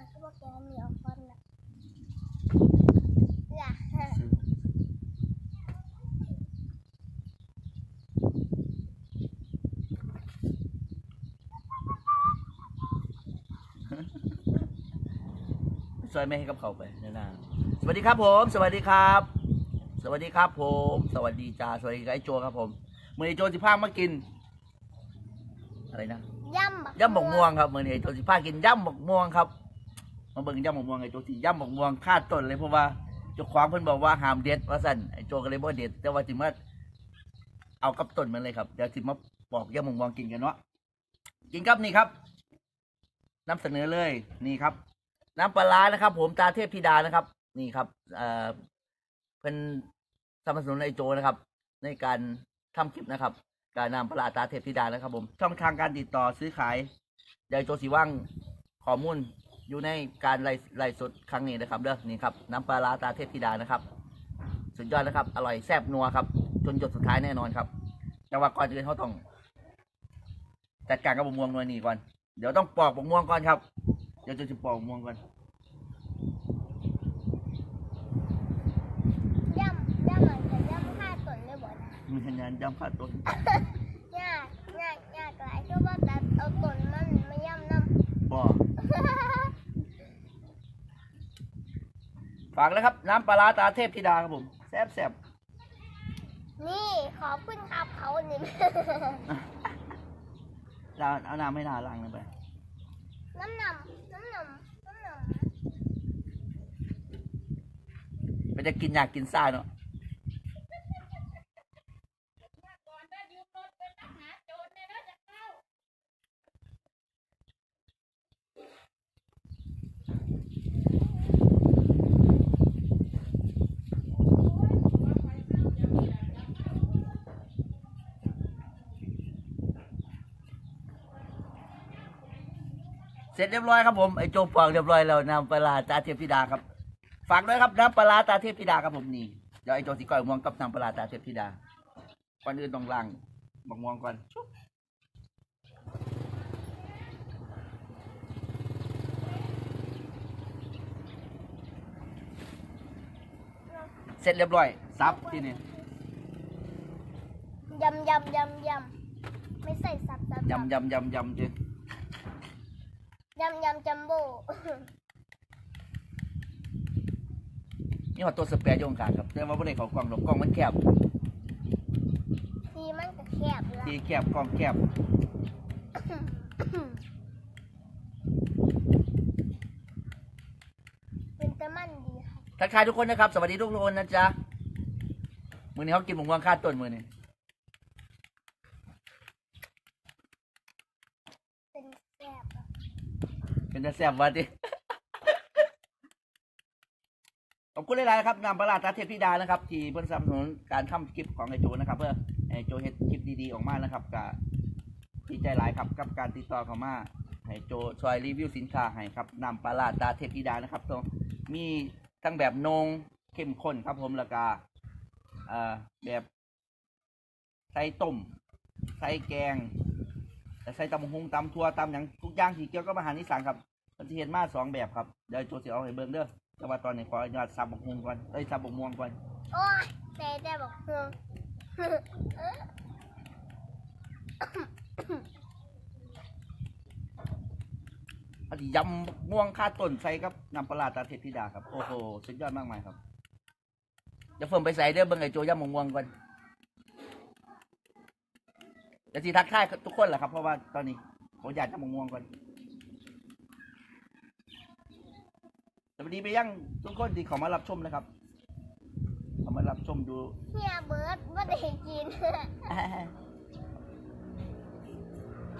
าก็บอกแกมีออกคอนน่ะอย่าซื้อซอยแม่ให้กับเขาไปแน่นาสวัสดีครับผม สวัสดีครับ สวัสดีครับผม สวัสดีจ้าสวัสดีครับไอ้โจครับผมมือไอ้โจสิพามากิน อะไรนะย่ำบักย่ำบกม่วงครับมือนี้ไอ้โจสิพากินย่ำบกม่วงครับ มาเบิ่งย่ำบกม่วงไอ้โจสิย่ำบกม่วงคาดต้นเลยเพราะว่าเจ้าของเพิ่นบอกว่าห้ามเด็ดว่าสั่นไอ้โจก็เลยบ่เด็ด แต่ว่าสิมาเอากับต้นมันเลยครับเดี๋ยวสิมาปอกย่ำบกม่วงกินกันเนาะกินครับนี่ครับนำเสนอเลยนี่ครับ น้ำปลาร้านะครับ ผมตาเทพธิดานะครับ นี่ครับ เอ่อเป็นสนับสนุนไอโจนะครับ ในการทำคลิปนะครับ การนำปลาตาเทพธิดานะครับ ผม ช่องทางการติดต่อซื้อขายเดี๋ยวไอ้โจสีว่างข้อมูล อยู่ในการไล่ไล่สดครั้งนี้นะครับเด้อนี่ครับน้ำปลาร้าตาเทพธิดานะครับ สุดยอดนะครับ อร่อยแซ่บนัวครับ จนหยดสุดท้ายแน่นอนครับแต่ว่าก่อนอื่นเขาต้องจัดการกับบกม่วงหน่วยนี้ก่อน เดี๋ยวต้องปอกบกม่วงก่อนครับ เดี๋ยวจะปอกบกม่วงก่อนย่ำย่ำมันจะย่ำฆ่าตนเลยบ่นะมีคะแนนย่ำขาดต้นยากยากยากหลายก็ว่าแต่เอาตนมันมาย่ำน้บ่ำ ฝากแล้วครับ น้ำปลาร้าตาเทพธิดาครับผมแซ่บแซ่บนี่ขอบคุณครับเขานี่ลาเอาน้ำไม่น่าล้างเลยไป น้ำหนำน้ำหนำน้ำหนมันจะกินอยากกินซ่าเนาะ เสร็จเรียบร้อยครับผมไอโจปอกเรียบร้อยแล้วน้ำปลาร้าตาเทพธิดาครับฝากด้วยครับน้ำปลาร้าตาเทพธิดาครับผมนี่เดี๋ยวไอโจสีก้อยม่วงกับน้ำปลาร้าตาเทพธิดาก่อนอื่นต้องล้างบักม่วงก่อนชุบเสร็จเรียบร้อยซับที่นี่ำยำยำยำยำไม่ใส่สับสับสับยำยำยำยำจียำ ยำจัมโบ้นี่ว่าตัวสเปรย์โยงกลางครับแต่ว่าไม่ได้เขากล่องหรอกกล่องมันแคบทีมันก็แคบละที่แคบกล่องแคบเป็นตะมันดีค่ะทักทายทุกคนนะครับ สวัสดีทุกคนนะจ๊ะ มือนี้เขากินหมูม่วงคาดต้นมือนี้เป็นแคบอะ เป็นจะแซ่บวะดิขอบคุณหลายๆครับนำปลาร้าตาเทพธิดานะครับ ที่เพิ่นสนับสนุนการทำคลิปของไอโจนะครับ เพื่อไอโจเฮ็ดคลิปดีๆออกมานะครับกับดีใจหลายครับกับการติดต่อเข้ามาให้โจช่วยรีวิวสินค้าให้ครับนำปลาร้าตาเทพธิดานะครับตรงมีทั้งแบบนงเข้มข้นครับผมแล้วก็แบบใส่ต้มใส่แกงแต่ใส่ตำบักหุงตำทั่วตำอย่างทุกอย่างที่เกี่ยวกับอาหารอีสานครับ มันจะเห็นมาสองแบบครับเดี๋ยวโจสิเอาให้เบิ่งเด้อแต่ว่าตอนนี้ขออนุญาตสับบกฮวงก่อนเอ้ยสับบกม่วงก่อนโอ้ยแต่แต่บอกเฮืองอันนี้ยำม่วงค่าต้นใส่กับน้ำปลาตาเทพธิดาครับโอ้โหสุดยอดมากมายครับเดี๋ยวเฟิร์มไปใส่เด้อเบิ่งไอ้โจยำบักม่วงก่อนเดี๋ยวสิทักทายทุกคนแหละครับเพราะว่าตอนนี้ขออนุญาตยำบักม่วงก่อน สวัสดีไปยังทุกคนที่เขามารับชมนะครับ เขามารับชมดูเฮียเบิร์ดว่าได้กิน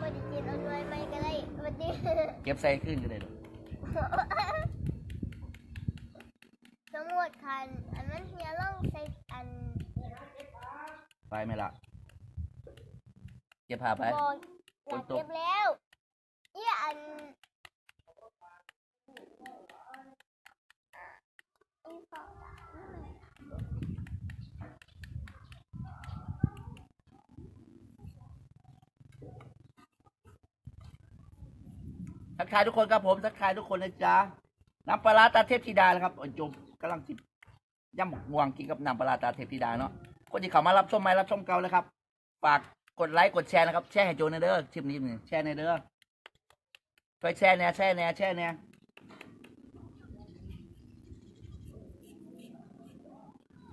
ว่าได้กินเอาด้วยไหมก็ได้วันนี้เก็บใส่ขึ้นก็ได้เลยสมมติคันอันนั้นเฮียลองใส่อันไปไหมล่ะเก็บผ้าไปบอกอยากเก็บแล้วเฮียอันอีฟอ ทักทายทุกคนครับผมทักทายทุกคนนะจ๊ะน้ำปลาตาเทพธิดานะครับโอ้ยจมกำลังจิบย่ำหมกม่วงกินกับน้ำปลาตาเทพธิดาเนาะคนที่เข้ามารับชมม่รับชมเก่าเลยครับฝากกดไลค์กดแชร์นะครับแชร์ให้โจในเด้อคลิปนี้นี่แชร์ในเด้อช่วยแชร์แน่แชร์แน่แชร์แน่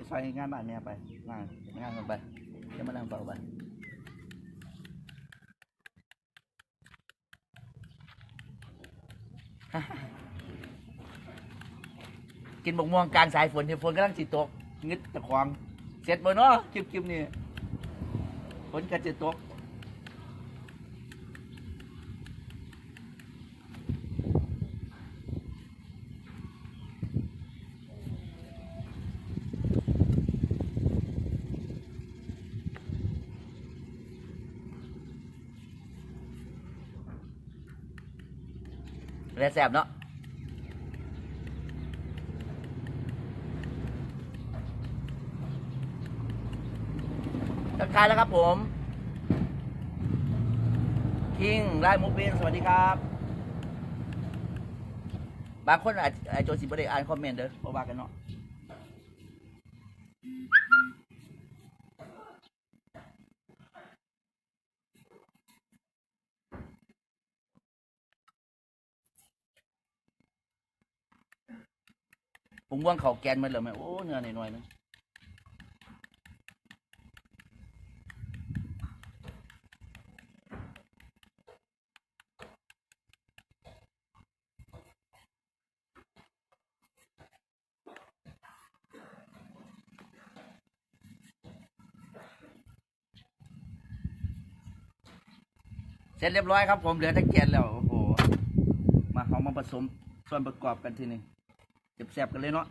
ไปซอยงานบ้านเม่ไปงานงานกันไปเดี๋ยวมานั่งเฝ้าไปกินบกม่วงกลางสายฝนที่ฝนกำลังสิตกงึดตะควางเสร็จบ่เนาะคลิปๆนี่ฝนก็จะตก แล้แซ่บเนาะทักทายแล้วครับผม คิงไลมูบินสวัสดีครับ บางคนอาจอาจจสิบได้อ่านคอมเมนต์เด้อเพราะว่ากันเนาะ ผมว่างเขาแกนมันเลยไหมโอ้เนื้อหน่อยๆนึงเสร็จเรียบร้อยครับผมเหลือแต่แกนแล้ว โอ้โห มาเอามาผสมส่วนประกอบกันทีนี้ แซบๆกันเลยเนาะ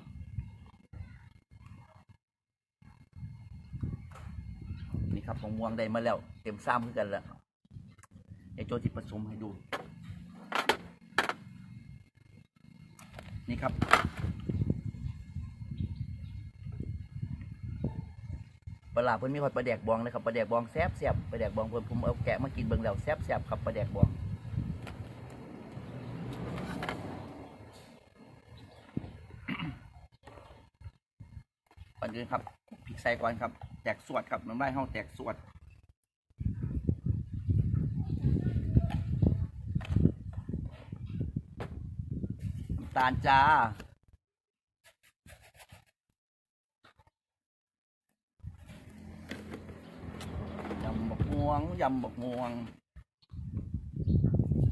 นี่ครับผมม่วงได้มาแล้ว เต็มซ้ำคือกันแล้วไอ้โจที่ผสมให้ดู นี่ครับปลาเพิ่นมีหอดปลาแดกบองเลยครับปลาแดกบองแซบแซบปลาแดกบองเพิ่นผมเอาแกะมากินเบิ่งแล้วแซบแซบครับปลาแดกบอง อนอื่นครับพริกใส่ก่อนครับ แตกสวดครับน้ำลายเฮาแตกสวดตาลจ้ายำบกม่วงยำบกม่วง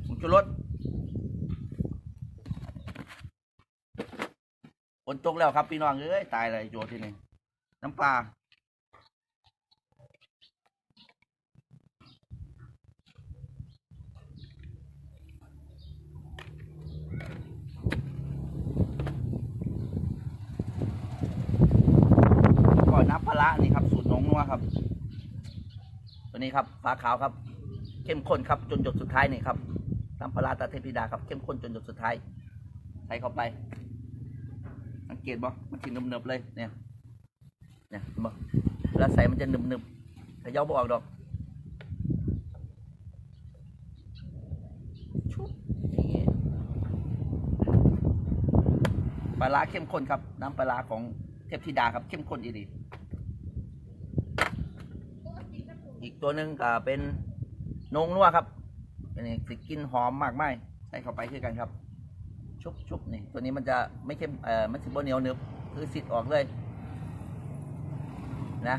ผงชูรสฝ นตกแล้วครับพี่น้องเอ้ยตายเลยโจที่นี่น้ำปลาก่อนน้ำปลานี่ครับสูตรน้องนัวครับ ตัวนี้ครับฟ้าขาวครับ เข้มข้นครับจนหยดสุดท้ายนี่ครับน้ำปลาตาเทพธิดาครับเข้มข้นจนหยดสุดท้ายใส่เข้าไป เกตบ่มันถึงเนิบๆเลยเนี่ยเนี่ยบ่เวลาใส่มันจะหนึบๆแต่ย่อบ่ออกดอกชุบนี่ปลาร้าเข้มข้นครับ น้ำปลาของเทพธิดาครับเข้มข้นอีดีอีกตัวหนึ่งก็เป็นนงนัวครับอันนี้สิกินหอมมากไม่ใส่เข้าไปคือกันครับ ชุบชุบนี่ตัวนี้มันจะไม่เข้มเอ่อมันสิบเหนียวเนึบคือสิทธิ์ออกเลย นะ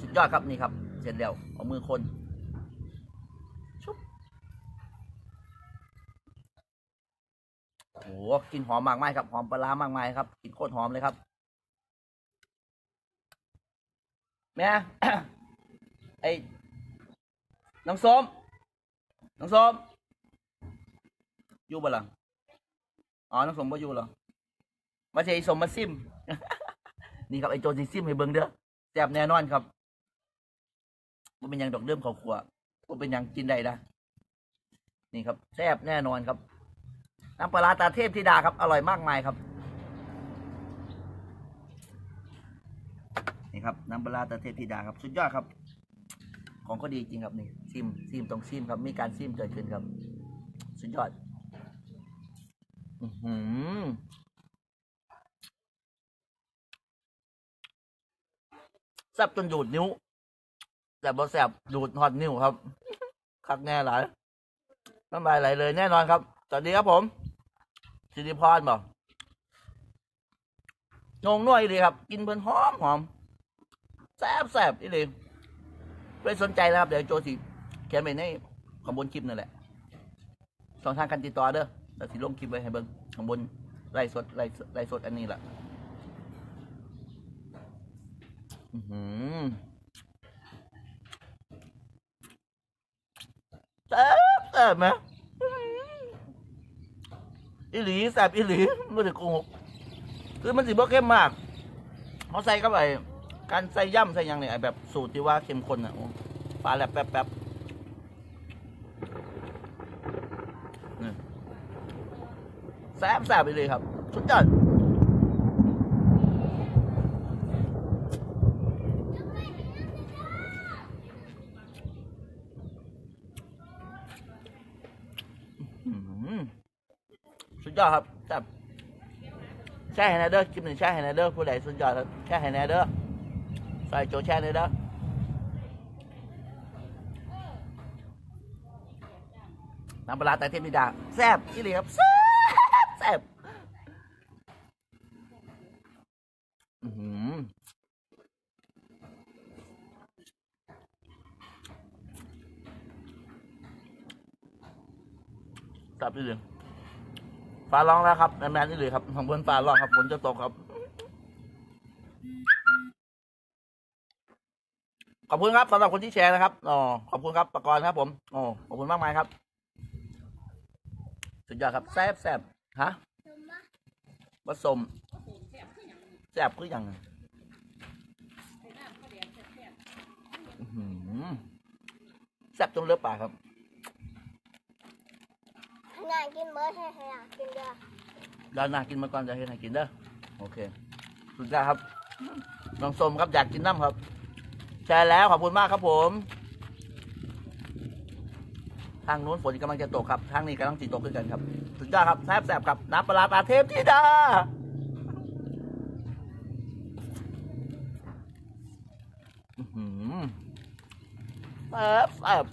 สุดยอดครับนี่ครับ เสร็จแล้วเอามือคนชุบโอ้กินหอมมากมายครับหอมปลาร้ามากมายครับกินโคตรหอมเลยครับแม่ไอ น้องส้มน้องส้มอยู่บ่ล่ะอ๋อน้องส้มบ่อยู่หรอมาเจอไอ้สมมาซิม นี่ครับไอ้โจรสิซิมให้เบิ่งเด้อแซ่บแน่นอนครับมันเป็นยังดอกเดิมเขาขวมันเป็นยังกินได้นะนี่ครับแซ่บแน่นอนครับ น้ำปลาตาเทพธิดาครับ อร่อยมากมายครับ นี่ครับน้ำปลาตาเทพธิดาครับ สุดยอดครับ ของก็ดีจริงครับนี่ซิมซิมตรงซิมครับมีการซิมเกิดขึ้นครับ สุดยอดอือหือแซบจนดูดนิ้วแต่บอแซบดูดหอดนิ้วครับ คักแน่หลายน้ำลายไหลเลยแน่นอนครับ สวัสดีครับผมสิริพรบอกงงนัวอีเลยครับ กินเพิ่นหอมหอมแซบแซบอีเลย ไม่สนใจนะครับ เดี๋ยวโจสิเขียนไปในข้างบนคลิปนั่นแหละช่องทางการติดต่อเด้อเดี๋ยวสิลงคลิปไว้ให้เบิ่งข้างบนไล่สดไล่สดไล่สดอันนี้แหละอื้อหือแซ่บแซ่บไหมอื้อหืออีหลีแซ่บอีหลีไม่ได้โกหกคือมันสิบ่เข้มมากเขาใส่เข้าไป การใส่ย่ำใส่ยังเนี่ยไอ้แบบสูตรที่ว่าเข้มข้นอะปลาแลบแป๊บแป๊บแซ่บแซ่บไปเลยครับ สุดยอดสุดยอดครับแซ่บแช่ให้แนเด้อคลิปหนึ่งแช่ให้แนเด้อผู้ใดสุดยอดครับแช่ให้แนเด้อใส่โจแช่เลยเด้อน้ำปลาร้าแต่เทพนิดาแซ่บอีหลีครับแซ่บแซ่บอื้อหือแซ่บฟ้าร้องแล้วครับแมนนี่เลยครับทางบนฟ้าร้องครับฝนจะตกครับ ขอบคุณครับสำหรับคนที่แชร์นะครับอ๋อขอบคุณครับประกรณ์ครับ ผมอ๋อขอบคุณมากมายครับ สุดยอดครับ แซ่บแซ่บฮะผสมแซ่บคืออย่างอื้อหือแซ่บจนเลือดปากครับงานกินเบิร์ดให้ให้อยากกินเด้อด้านหน้ากินมาก่อนจะเห็นให้กินเด้อโอเค สุดยอดครับน้องส้มครับอยากกินน้ำครับ แชร์แล้วขอบคุณมากครับผม ทางนู้นฝนกำลังจะตกครับ ทางนี้กำลังจิตกขึ้นกันครับ สุดยอดครับแซ่บแซ่บครับน้ำปลาร้าปลาเทพธิดาอื้อหือแซ่บแซ่บ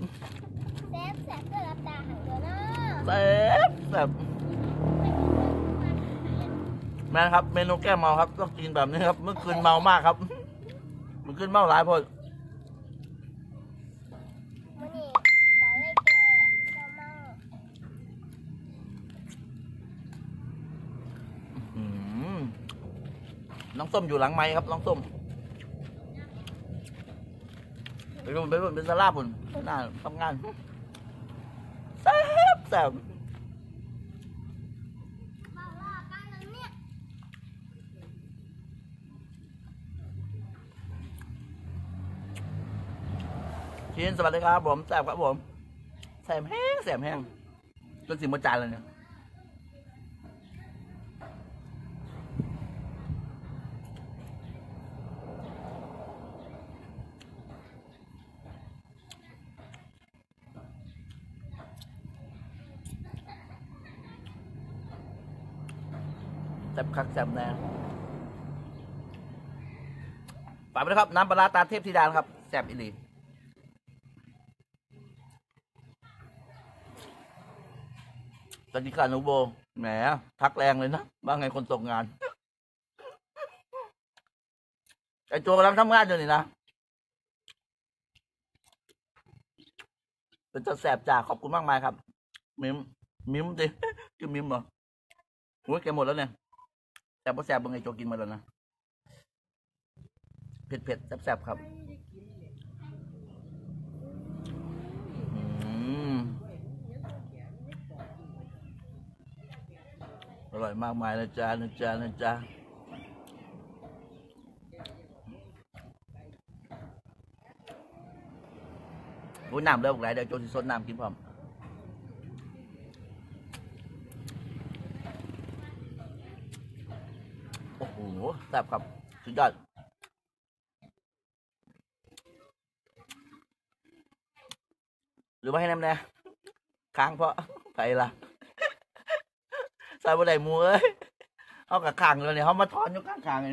แซ่บแซ่บก็รับตาหันเด้อเนาะแซ่บแซ่บแม่นครับ เมนูแก้เมาครับต้องกินแบบนี้ครับ เมื่อคืนเมามากครับเมื่อคืนเมาหลายพอมื้อนี้ก็เลยแก่เจ้าเมา อืม น้องส้มอยู่หลังไม้ครับ น้องส้มไปรุ่นไปรุ่นเป็นสลาบุญหน้าทำงานแซ่บแซ่บมาว่ากันแล้วเนี่ยชินสวัสดีครับผมแซ่บครับผมแซ่บแห้งแซ่บแห้งจนสิมจานเลยเนี่ย แซ่บคักแซ่บแน่ฝากไปด้วยครับ น้ำปลาตาเทพธิดานครับแซ่บอีลีสวัสดีค่ะหนูโบแหมทักแรงเลยนะว่าไงคนตกงานไอตัวกำลังทำงานอยู่นี่นะเป็นจะแสบจ่าขอบคุณมากมายครับ มิมมิมดิคือมิมเหรอโอ้ยแกหมดแล้วเนี่ย แสบพอแสบเบังไงโจกินมาแล้วนะเผ็ดเผ็ดๆแสบครับอร่อยมากมายนะจ๊ะนะจ๊ะนะจ๊ะโอ้น้ำเริ่มไหลเดี๋ยวโจสิซดน้ำกินพร้อม อ้แซ่บครับ สุดยอดหรือว่าให้น้ำแน่ค้างเพราะใครล่ะใส่บะไดมูเอ้ยเขากับข้างเลยเนี่ยเขามาถอนอยู่ข้างๆเลย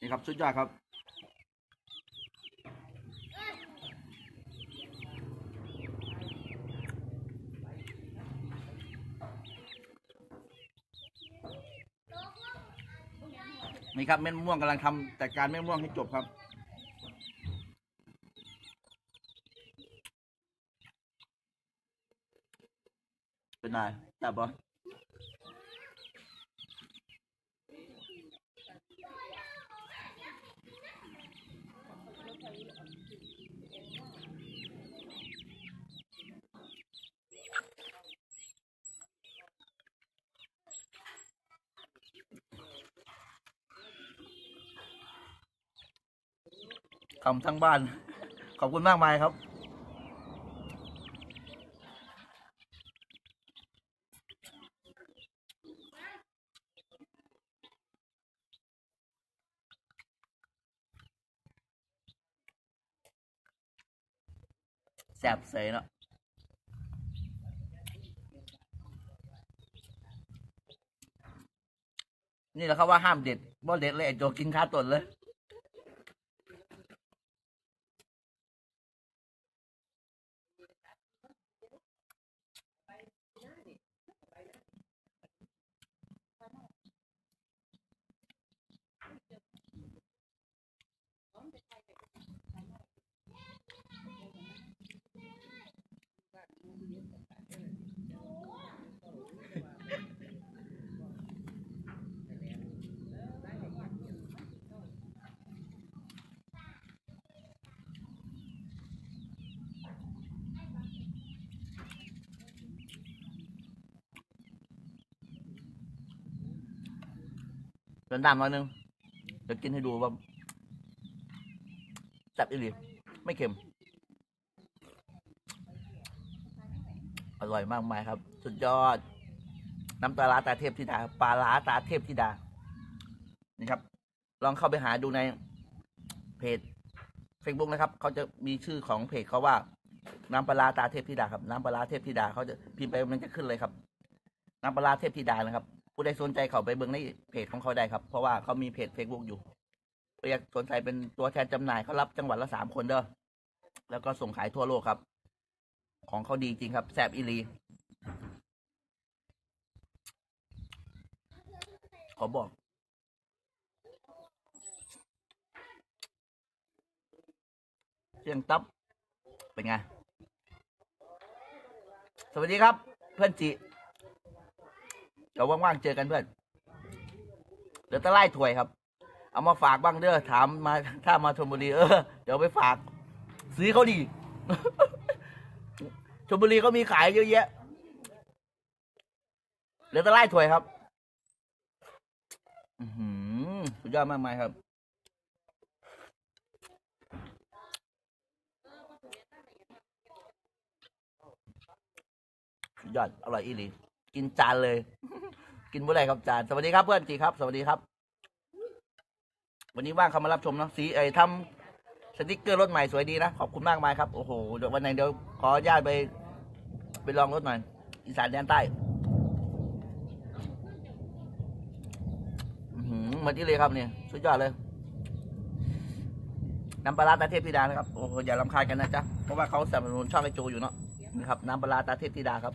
นี่ครับ สุดยอดครับ นี่ครับเม็ดมะม่วงกำลังทำแต่การเม็ดมะม่วงให้จบครับ เป็นไงจับปะ คำทั้งบ้าน ขอบคุณมากมายครับแสบเสยเนาะนี่แหละครับว่าห้ามเด็ดบ่เด็ดเลยไอ้โจกินข้าวตนเลย เดินดำหน่อยนึงเดี๋ยวกินให้ดูว่าแซ่บอีหลีไม่เค็ม อร่อยมากมายครับ สุดยอด น้ำปลาร้าตาเทพธิดาปลาร้าตาเทพธิดา นี่ครับ ลองเข้าไปหาดูในเพจ Facebook นะครับ เขาจะมีชื่อของเพจเขาว่า น้ำปลาตาเทพธิดาครับ น้ำปลาเทพธิดาเขาจะพิมพ์ไปมันจะขึ้นเลยครับ น้ำปลาร้าเทพธิดานะครับ ผู้ใดสนใจเขาไปเบิ่งในเพจของเขาได้ครับ เพราะว่าเขามีเพจ Facebook อยู่ก็อยากสนใจเป็นตัวแทนจำหน่ายเขารับจังหวัดละสามคนเด้อแล้วก็ส่งขายทั่วโลกครับ ของเขาดีจริงครับแซบอีลีขอบอกเสียงตับเป็นไง สวัสดีครับ เพื่อนจิ เดี๋ยวว่างๆเจอกันเพื่อนเดี๋ยวตะไล่ถวยครับ เอามาฝากบ้างเด้อถามมาถ้ามาชลบุรีเออเดี๋ยวไปฝากซื้อเขาดีชลบุรีก็มีขายเยอะแยะเดี๋ยวตะไล่ถวยครับอือหือสุดยอดมากมายครับสุดยอดอร่อยอีหลี กินจานเลย กินเมื่อไรครับจาน สวัสดีครับเพื่อนจีครับ สวัสดีครับ วันนี้ว่างเข้ามารับชมเนาะสีเอ้ทำสติกเกอร์รถใหม่สวยดีนะ ขอบคุณมากมายครับ โอ้โหเดี๋ยววันไหนเดี๋ยวขอญาตไป ไปลองรถหน่อย อีสานแดนใต้หือเหมือนที่เลยครับเนี่ยสุดยอดเลยน้ำปลาตาเทพธิดานะครับ โอ้โหอย่าลำคาญกันนะจ๊ะ เพราะว่าเขาสนับสนุนช่องไอโจอยู่เนาะนี่ครับ น้ำปลาตาเทพธิดาครับ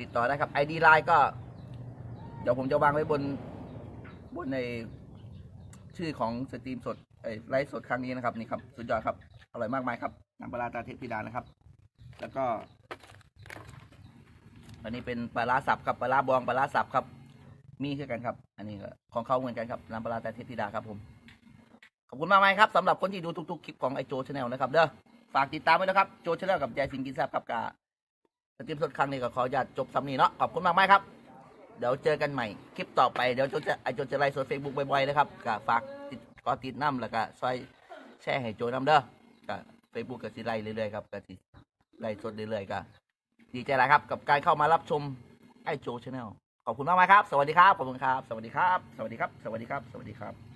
ติดต่อได้ครับไอดีไลน์ก็ เดี๋ยวผมจะวางไว้บนบนในชื่อของสตรีมสดไอไลฟ์สดครั้งนี้นะครับนี่ครับสุดยอดครับ อร่อยมากมายครับน้ำปลาตาเทพธิดานะครับ แล้วก็อันนี้เป็นปลาร้าสับครับปลาร้าบองปลาร้าสับครับ มีคือกันครับ อันนี้ของเขาเหมือนกันครับน้ำปลาตาเทพธิดาครับผมขอบคุณมากมายครับสำหรับคนที่ดูทุกๆคลิปของไอโจชาแนลนะครับเด้อฝากติดตามไว้นะครับโจชาแนลกับยายสิงกินแซบกับกา สตรีมสดครั้งนี้ก็ขออนุญาตจบสำนีเนาะขอบคุณมากมายครับ เดี๋ยวเจอกันใหม่ คลิปต่อไปเดี๋ยวโจจะไอโจจะไลฟ์สดเฟซบุ๊กบ่อยๆนะครับก็ฝากติดกอติดน้ำแล้วก็ซอยแชร์ให้โจน้ำเด้อก็เฟซบุ๊กก็สิไล่เรื่อยๆครับก็สิไล่สดเรื่อยๆก็ดีใจหลายครับ กับการเข้ามารับชมไอโจชาแนลขอบคุณมากมายครับ สวัสดีครับขอบคุณครับ สวัสดีครับ สวัสดีครับ สวัสดีครับ สวัสดีครับ